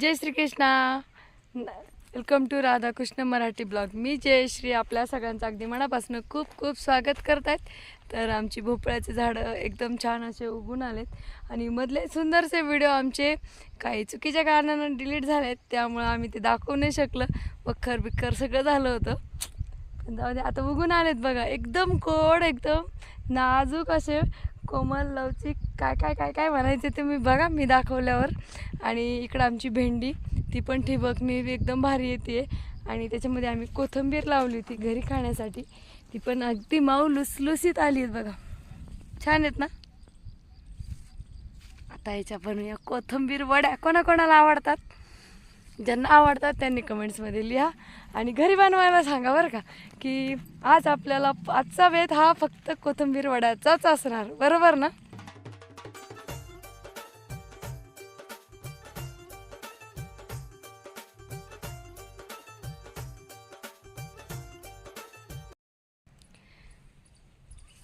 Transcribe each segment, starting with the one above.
Jai Shri Krishna welcome to Radhakrishna Marathi blog मी जयश्री आपल्या सगळ्यांचं अगदी मनापासून खूप खूप स्वागत करत आहेत तर आमची भोपळ्याचे झाडं एकदम छान असे उगून आलेत. आणि मधले सुंदरसे व्हिडिओ आमचे काही चुकीच्या कारणानं डिलीट झालेत त्यामुळं आम्ही ते दाखवू नाही शकलं. वखर बिखर सगळं झालं होतं. जाऊ दे आता उगून आलेत बघा. एकदम कोड एकदम नाजूक असे कोमल लवचिक काय काय काय काय म्हणायचे ते मी बघा मी दाखवल्यावर. आणि इकडं आमची भेंडी ती पण ठिबकनी एकदम भारी येते आणि त्याच्यामध्ये आम्ही कोथिंबीर लावली होती घरी खाण्यासाठी. ती पण अगदी माऊ लुसलुसीत आली आहेत बघा. छान आहेत ना? आता याच्या बनवूया कोथिंबीर वड्या. कोणाकोणाला आवडतात? ज्यांना आवडतात त्यांनी कमेंट्समध्ये लिहा. आणि घरी बनवायला सांगा बरं का की आज आपल्याला आजचा वेध हा फक्त कोथिंबीर वड्याचाच असणार. बरोबर ना?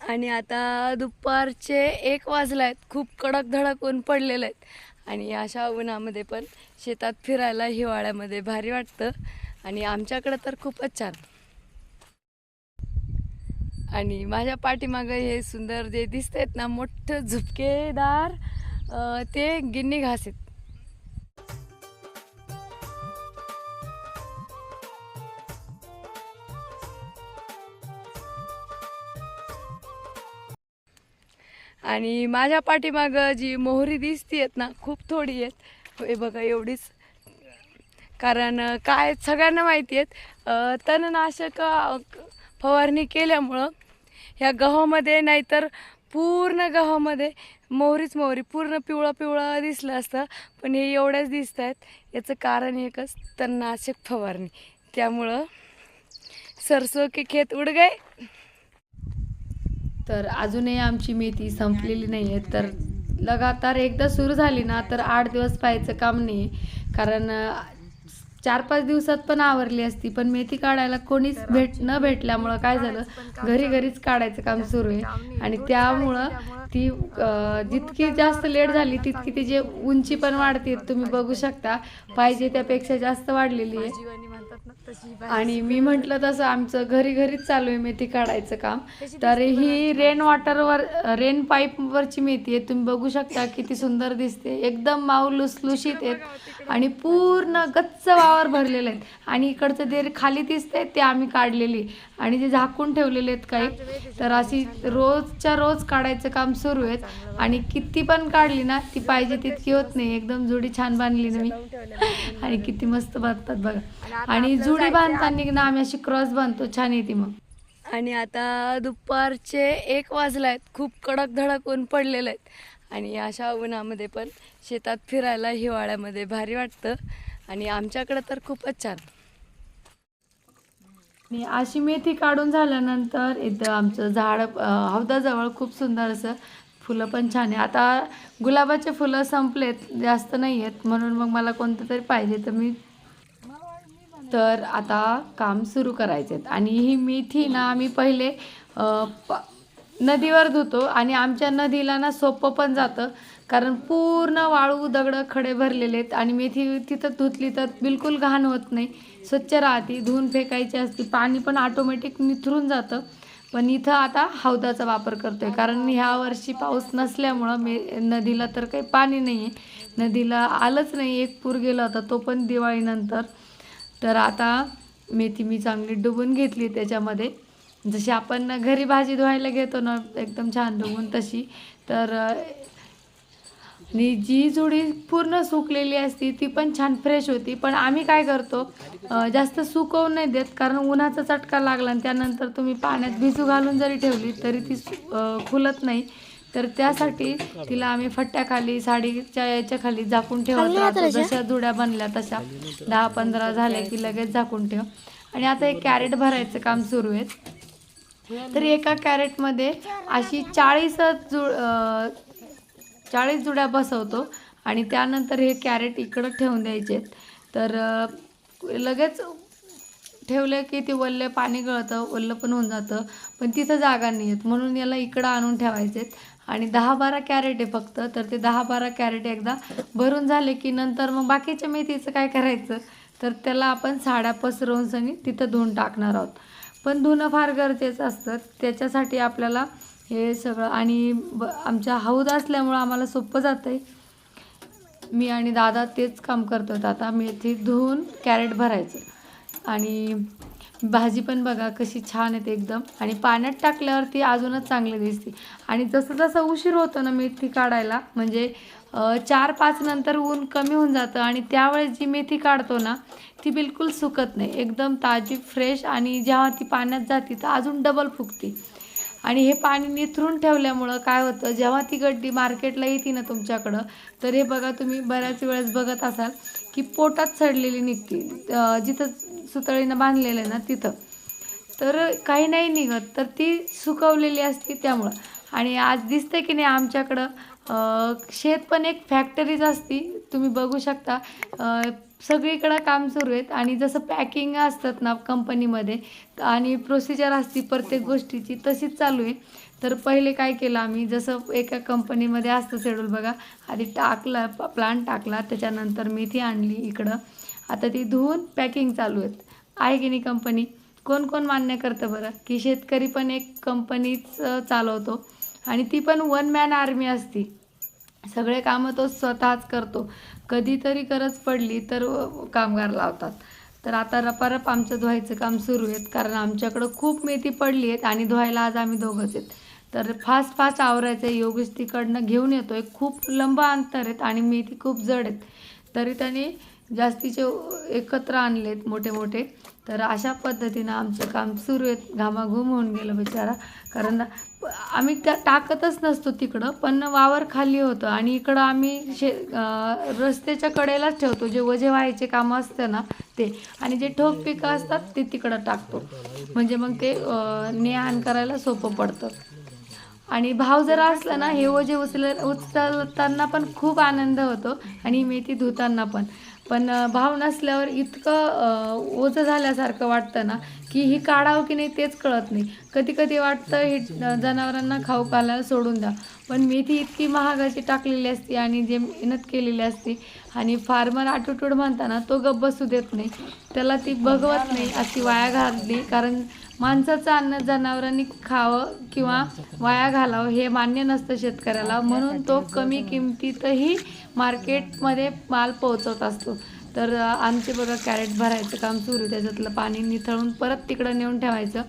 आणि आता दुपारचे एक वाजले आहेत खूप कडक धडक ऊन पडलेले आहेत. आणि अशा उन्हामध्ये पण शेतात फिरायला हिवाळ्यामध्ये भारी वाटतं. आणि आमच्याकडं तर खूपच छान. आणि माझ्या पाठीमागं हे सुंदर जे दिसत आहेत ना मोठं झुपकेदार ते गिन्नी घास आहेत. आणि माझ्या पाठीमागं जी मोहरी दिसती आहेत ना खूप थोडी आहेत. हे बघा एवढीच. कारण काय सगळ्यांना माहिती आहेत. तणनाशक फवारणी केल्यामुळं ह्या गव्हामध्ये नाहीतर पूर्ण गव्हामध्ये मोहरीच मोहरी पूर्ण पिवळं पिवळं दिसलं असतं पण हे एवढ्याच दिसत आहेत. याचं कारण एकच तणनाशक फवारणी. त्यामुळं सरसो के खेत उड गए तर अजूनही आमची मेथी संपलेली नाही आहे तर लगातार एकदा सुरू झाली ना तर आठ दिवस पाहायचं काम नाही कारण चार पाच दिवसात पण आवरली असती पण मेथी काढायला कोणीच भेट न भेटल्यामुळं काय झालं? घरी घरीच काढायचं काम सुरू आहे. आणि त्यामुळं ती जितकी जास्त लेट झाली तितकी तिची उंची पण वाढते तुम्ही बघू शकता. पाहिजे त्यापेक्षा जास्त वाढलेली आहे. आणि मी म्हटलं तसं आमचं घरी घरीच चालू आहे मेथी काढायचं काम. तर ही रेन वॉटरवर रेन पाईपवरची मेथी आहे. तुम्ही बघू शकता किती सुंदर दिसते. एकदम माऊ लुसलुशीत आहेत. आणि पूर्ण गच्च वावर भरलेले आहेत. आणि इकडचं जे खाली दिसतंय ते आम्ही काढलेली. आणि जे झाकून ठेवलेले आहेत काही तर अशी रोजच्या रोज काढायचं काम सुरू आहेत. आणि किती पण काढली ना ती पाहिजे तितकी होत नाही. एकदम जुडी छान बांधली ना मी. आणि किती मस्त बांधतात बघा. आणि जुडी बांधताना ना आम्ही अशी क्रॉस बांधतो. छान येते मग. आणि आता दुपारचे एक वाजले आहेत खूप कडक धडक ऊन पडलेले आहेत आणि अशा उन्हामध्ये पण शेतात फिरायला हिवाळ्यामध्ये भारी वाटतं. आणि आमच्याकडं तर खूपच छान. आणि अशी मेथी काढून झाल्यानंतर इथं आमचं झाड हौदाजवळ खूप सुंदर असं फुलं पण छान आहे. आता गुलाबाचे फुलं संपलेत जास्त नाही आहेत म्हणून मग मला कोणतं तरी पाहिजे तर मी तर आता काम सुरू करायचे आणि ही मेथी ना आम्ही पहिले प- नदीवर धुतो आणि आमच्या नदीला ना सोपं पण जातं. कारण पूर्ण वाळू दगडं खडे भरलेले आहेत आणि मेथी तिथं धुतली तर बिलकुल घाण होत नाही. स्वच्छ राहते धुवून फेकायची असते. पाणी पण ऑटोमॅटिक निथरून जातं. पण इथं आता हौदाचा वापर करतोय. कारण ह्या वर्षी पाऊस नसल्यामुळं मे नदीला तर काही पाणी नाही आहे नदीला आलंच नाही. एक पूर गेला होता तो पण दिवाळीनंतर. तर आता मेथी मी चांगली डुबून घेतली त्याच्यामध्ये. जशी आपण घरी भाजी धुवायला घेतो ना एकदम छान डुबून तशी. तर आणि जी जुडी पूर्ण सुकलेली असती ती पण छान फ्रेश होती. पण आम्ही काय करतो जास्त सुकवून नाही देत कारण उन्हाचा चटका लागला आणि त्यानंतर तुम्ही पाण्यात भिजू घालून जरी ठेवली तरी ती फुलत नाही. तर त्यासाठी तिला आम्ही फट्ट्याखाली साडीच्या याच्या खाली झाकून ठेवत राहतो जशा जुड्या बनल्या तशा. दहा पंधरा झाल्या की लगेच झाकून ठेव. आणि आता एक कॅरेट भरायचं काम सुरू आहे. तर एका कॅरेटमध्ये अशी चाळीस जु अं, चाळीस जुड्या बसवतो आणि त्यानंतर हे कॅरेट इकडं ठेवून द्यायचे. तर लगेच ठेवलं की ते वल्ले पाणी गळतं ओल्लं पण होऊन जातं. पण तिथं जागा नाही आहेत म्हणून याला इकडं आणून ठेवायचे आहेत आणि दहा बारा कॅरेट आहे फक्त. तर ते दहा बारा कॅरेट एकदा भरून झाले की नंतर मग बाकीच्या मेथीचं काय करायचं? तर त्याला आपण साड्या पसरवून सनी तिथं धुवून टाकणार आहोत. पण धुणं फार गरजेचं असतं. त्याच्यासाठी आपल्याला हे सगळं आणि ब आमच्या हौद असल्यामुळं आम्हाला सोपं जातं आहे मी आणि दादा तेच काम करतो आता मेथी धुवून कॅरेट भरायचं. आणि भाजी पण बघा कशी छान येते एकदम. आणि पाण्यात टाकल्यावरती अजूनच चांगली दिसते. आणि जसं जसं उशीर होतो ना मेथी काढायला म्हणजे चार पाच नंतर ऊन कमी होऊन जातं आणि त्यावेळेस जी मेथी काढतो ना ती बिलकुल सुकत नाही. एकदम ताजी फ्रेश आणि जेव्हा ती पाण्यात जाते तर अजून डबल फुगते. आणि हे पाणी निथरून ठेवल्यामुळं काय होतं जेव्हा ती गड्डी मार्केटला येते ना तुमच्याकडं तर हे बघा तुम्ही बऱ्याच वेळेस बघत असाल की पोटात सडलेली निघते. जिथं सुतळीनं बांधलेलं आहे ना तिथं. तर काही नाही निघत तर ती सुकवलेली असते त्यामुळं. आणि आज दिसतं की नाही आमच्याकडं शेत पण एक फॅक्टरीच असती. तुम्ही बघू शकता सगळीकडं काम सुरू आहेत. आणि जसं पॅकिंग असतात ना कंपनीमध्ये आणि प्रोसिजर असती प्रत्येक गोष्टीची तशीच चालू आहे. तर पहिले काय केलं आम्ही जसं एका कंपनीमध्ये असतं शेड्यूल बघा आधी टाकला प्लांट टाकला त्याच्यानंतर मेथी आणली इकडं. आता ती धुवून पॅकिंग चालू आहेत. आहे की नाही कंपनी कोण कोण मान्य करतं बरं? की शेतकरी पण एक कंपनीच चालवतो. आणि ती पण वन मॅन आर्मी असती. सगळे कामं तो स्वतःच करतो. कधीतरी गरज पडली तर कामगार लावतात. तर आता रपारप आमचं धुवायचं काम सुरू आहेत. कारण आमच्याकडं खूप मेथी पडली आहेत आणि धुवायला आज आम्ही दोघंच आहेत. तर फास्ट फास्ट आवरायचं आहे. योगेश तिकडनं घेऊन आहे खूप लंब अंतर आहेत आणि मेथी खूप जड आहेत. तरी त्याने जास्तीचे एकत्र आणलेत मोठे मोठे. तर अशा पद्धतीनं आमचं काम सुरू आहे. घामाघूम होऊन गेलं बिचारा. कारण आम्ही त्या टाकतच नसतो तिकडं पण वावर खाली होतं आणि इकडं आम्ही शे रस्त्याच्या कडेलाच ठेवतो. जे वजे व्हायचे कामं असतं ना ते. आणि जे ठोक पिकं असतात ते तिकडं टाकतो. म्हणजे मग ते ने आण करायला सोपं पडतं. आणि भाव जर असला ना हे ओझे उचल उचलताना पण खूप आनंद होतो. आणि मेथी धुताना पण. पण भाव नसल्यावर इतकं ओझं झाल्यासारखं वाटतं ना की ही काढावं की नाही तेच कळत नाही. कधी कधी वाटतं हे जनावरांना खाऊ घालायला सोडून द्या. पण मेथी इतकी महागाची टाकलेली असते आणि जे मेहनत केलेली असते आणि फार्मर आटूटूड म्हणताना तो गप्प बसू देत नाही. त्याला ती बघवत नाही अशी वाया घालली. कारण माणसाचं अन्न जनावरांनी खावं किंवा वाया घालावं हे मान्य नसतं शेतकऱ्याला. म्हणून तो कमी किमतीतही मार्केटमध्ये माल पोहोचवत असतो. तर आमचे बघा कॅरेट भरायचं काम सुरू. त्याच्यातलं पाणी निथळून परत तिकडं नेऊन ठेवायचं.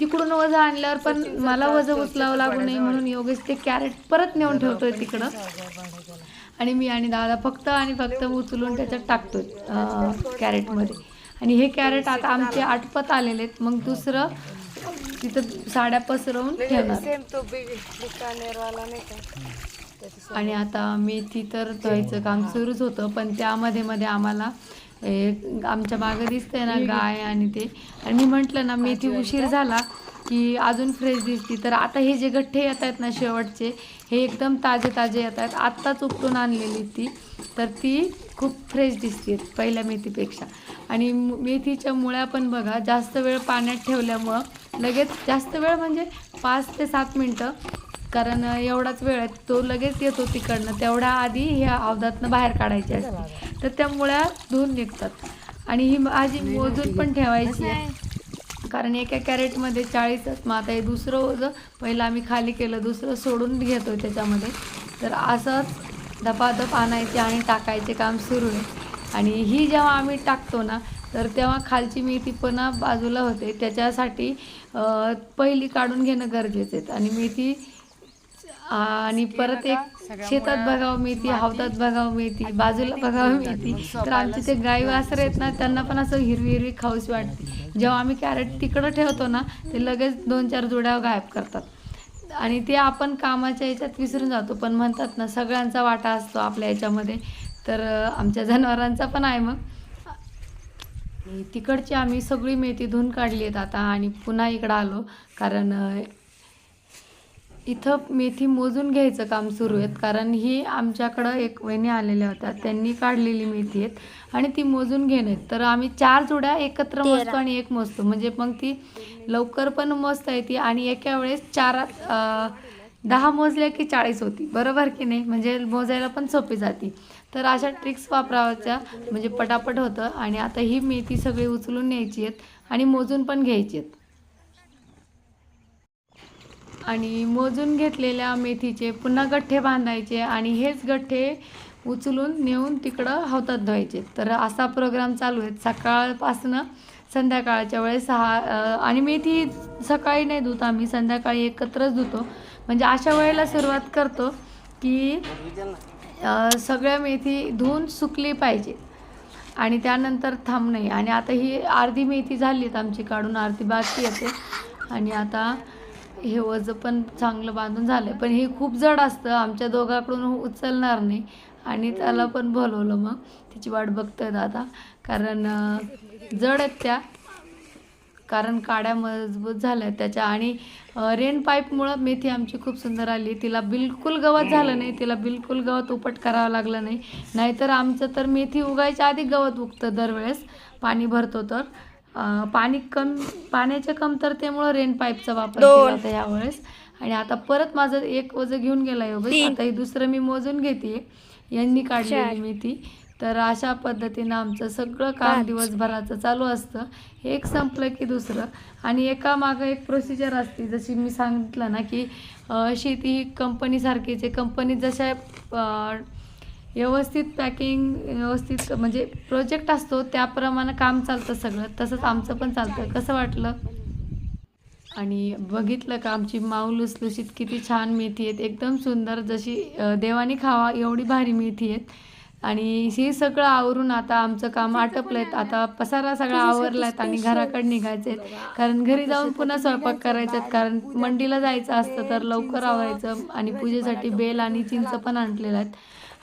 तिकडून वजं आणल्यावर पण मला वजं उचलावं लागू नये म्हणून योगेश ते कॅरेट परत नेऊन ठेवतोय तिकडं. आणि मी आणि दादा फक्त आणि फक्त उचलून त्याच्यात टाकतोय कॅरेटमध्ये. आणि हे कॅरेट आता आमचे आटपत आलेले आहेत. मग दुसरं तिथं साड्या पसरवून ठेवणार. आणि आता मेथी तर धुवायचं काम सुरूच होतं पण त्यामध्ये मध्ये आम्हाला ए, आमच्या मागं दिसतंय ना गाय आणि ते. आणि मी म्हटलं ना मेथी उशीर झाला की अजून फ्रेश दिसती. तर आता हे जे गठ्ठे येत आहेत ना शेवटचे हे एकदम ताजे ताजे येत आहेत. आत्ताच उपटून आणलेली ती. तर ती खूप फ्रेश दिसते पहिल्या मेथीपेक्षा. आणि मेथीच्या मुळ्या पण बघा जास्त वेळ पाण्यात ठेवल्यामुळं लगेच जास्त वेळ म्हणजे पाच ते सात मिनटं कारण एवढाच वेळ आहे तो लगेच येतो तिकडनं. तेवढ्या आधी ह्या अवधातनं बाहेर काढायची असते. तर त्या मुळ्या धुवून निघतात. आणि ही आजी मोजून पण ठेवायची आहे. कारण एका कॅरेटमध्ये चाळीसच मग आता हे दुसरं ओझं पहिलं आम्ही खाली केलं दुसरं सोडून घेतो त्याच्यामध्ये. तर असंच धपाधप आणायचे आणि टाकायचे काम सुरू आहे. आणि ही जेव्हा आम्ही टाकतो ना तर तेव्हा खालची मेथी पण बाजूला होते. त्याच्यासाठी पहिली काढून घेणं गरजेचं आहे. आणि मेथी आणि परत एक शेतात बघावं मेथी हवतात बघावं मेथी बाजूला बघावं मेथी तर आमचे ते गाई वासर आहेत ना त्यांना पण असं हिरवी हिरवी खाऊशी वाटते. जेव्हा आम्ही कॅरेट तिकडं ठेवतो ना ते लगेच दोन चार जुड्या गायब करतात. आणि ते आपण कामाच्या याच्यात विसरून जातो पण म्हणतात ना सगळ्यांचा वाटा असतो आपल्या याच्यामध्ये. तर आमच्या जनावरांचा पण आहे मग. तिकडची आम्ही सगळी मेथी धुवून काढली आहेत आता आणि पुन्हा इकडं आलो. कारण इथं मेथी मोजून घ्यायचं काम सुरू आहे कारण ही आमच्याकडं एक वहिनी आलेल्या होत्या. त्यांनी काढलेली मेथी आहेत आणि ती मोजून घेणे तर आम्ही चार जुड्या एकत्र मोजतो आणि एक मोजतो. म्हणजे मग ती लवकर पण मोजता येते आणि एका वेळेस चार दहा मोजल्या की चाळीस होती. बरोबर की नाही? म्हणजे मोजायला पण सोपी जाते. तर अशा ट्रिक्स वापरावच्या म्हणजे पटापट होतं आणि आता ही मेथी सगळी उचलून न्यायची आहेत आणि मोजून पण घ्यायची आहेत. आणि मोजून घेतलेल्या मेथीचे पुन्हा गठ्ठे बांधायचे आणि हेच गठ्ठे उचलून नेऊन तिकडं हवतात धुवायचे. तर असा प्रोग्राम चालू आहे. सकाळपासनं संध्याकाळच्या वेळेस सहा आणि मेथी सकाळी नाही धुत आम्ही संध्याकाळी एकत्रच धुतो. म्हणजे अशा वेळेला सुरुवात करतो की सगळ्या मेथी धुवून सुकली पाहिजे. आणि त्यानंतर थांबणे आणि आता ही अर्धी मेथी झाली आहेत आमची काढून अर्धी बाकी येते आणि आता हे वजं पण चांगलं बांधून झालं आहे पण हे खूप जड असतं. आमच्या दोघाकडून उचलणार नाही. आणि त्याला पण बोलवलं मग. तिची वाट बघतोय दादा. कारण जड आहेत त्या. कारण काड्या मजबूत झाल्या त्याच्या. आणि रेन पाईपमुळं मेथी आमची खूप सुंदर आली. तिला बिलकुल गवत झालं नाही. तिला बिलकुल गवत उपट करावं लागलं नाही. नाहीतर आमचं तर मेथी उगायच्या आधी गवत उगतं दरवेळेस. पाणी भरतो तर. पाणी कम पाण्याच्या कमतरतेमुळं रेन पाईपचा वापर केला होता यावेळेस. आणि आता परत माझं एक वजं घेऊन गेला योगेश आता हे दुसरं मी मोजून घेते. यांनी काढलेली मेथी तर अशा पद्धतीनं आमचं सगळं काम दिवसभराचं चालू असतं. एक संपलं की दुसरं. आणि एका मागं एक प्रोसिजर असते. जशी मी सांगितलं ना की शेती ही कंपनीसारखीच आहे. कंपनीत जशा व्यवस्थित पॅकिंग व्यवस्थित म्हणजे प्रोजेक्ट असतो त्याप्रमाणे काम चालतं सगळं. तसंच आमचं पण चालतं. कसं वाटलं? आणि बघितलं का आमची माऊ लुसलुशीत किती छान मेथी आहेत एकदम सुंदर जशी देवाने खावा एवढी भारी मेथी आहेत आणि हे सगळं आवरून आता आमचं काम आटपलंय. आता पसारा सगळा आवरलायत आणि घराकडे निघायचे कारण घरी जाऊन पुन्हा स्वयंपाक करायचे. कारण मंडीला जायचं असतं तर लवकर आवरायचं आणि पूजेसाठी बेल आणि चिंच पण आणलेलं आहेत.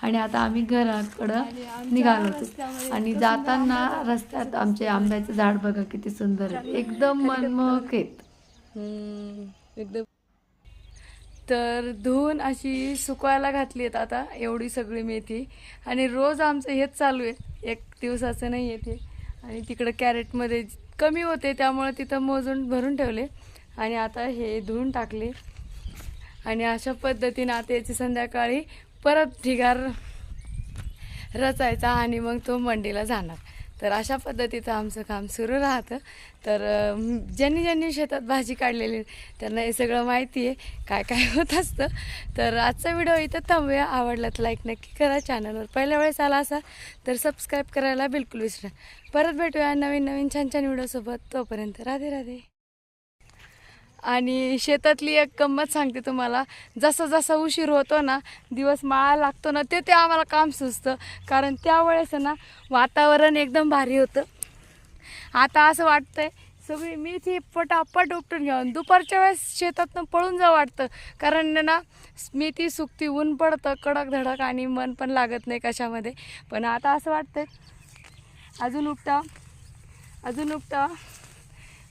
आणि आता आम्ही घराकडं निघालो होतो. आणि जाताना रस्त्यात आमचे आंब्याचं झाड बघा किती सुंदर आहे. एकदम मनमोहक आहेत. एकदम. तर धुवून अशी सुकवायला घातली आहेत आता एवढी सगळी मेथी. आणि रोज आमचं हेच चालू आहे. एक दिवसाचं नाही आहे ते. आणि तिकडं कॅरेटमध्ये कमी होते त्यामुळे तिथं मोजून भरून ठेवले. आणि आता हे धुवून टाकले. आणि अशा पद्धतीनं आता याची संध्याकाळी परत ढिगार रचायचा आणि मग तो मंडीला जाणार. तर अशा पद्धतीचं आमचं काम सुरू राहतं. तर ज्यांनी ज्यांनी शेतात भाजी काढलेली त्यांना हे सगळं माहिती आहे काय काय होत असतं. तर आजचा व्हिडिओ इथं थांबूया. आवडला तर लाईक नक्की करा. चॅनलवर पहिल्या वेळेस आला असा तर सबस्क्राईब करायला बिलकुल विसरा परत भेटूया नवीन नवीन छान छान व्हिडिओसोबत. तोपर्यंत राधे राधे. आणि शेतातली एक गंमत सांगते तुम्हाला. जसा जसा उशीर होतो ना दिवस माळा लागतो ना ते ते आम्हाला काम सुचतं. कारण त्यावेळेस ना वातावरण एकदम भारी होतं. आता असं वाटतंय सगळी मेथी पटापट उपटून घ्यावं. दुपारच्या वेळेस शेतातनं पळून जा वाटतं. कारण ना मेथी सुकती ऊन पडतं कडक धडक आणि मन पण लागत नाही कशामध्ये. पण आता असं वाटतंय अजून उपटा अजून उपटा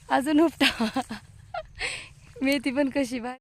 अजून उपटा. मेथी पण कशी बा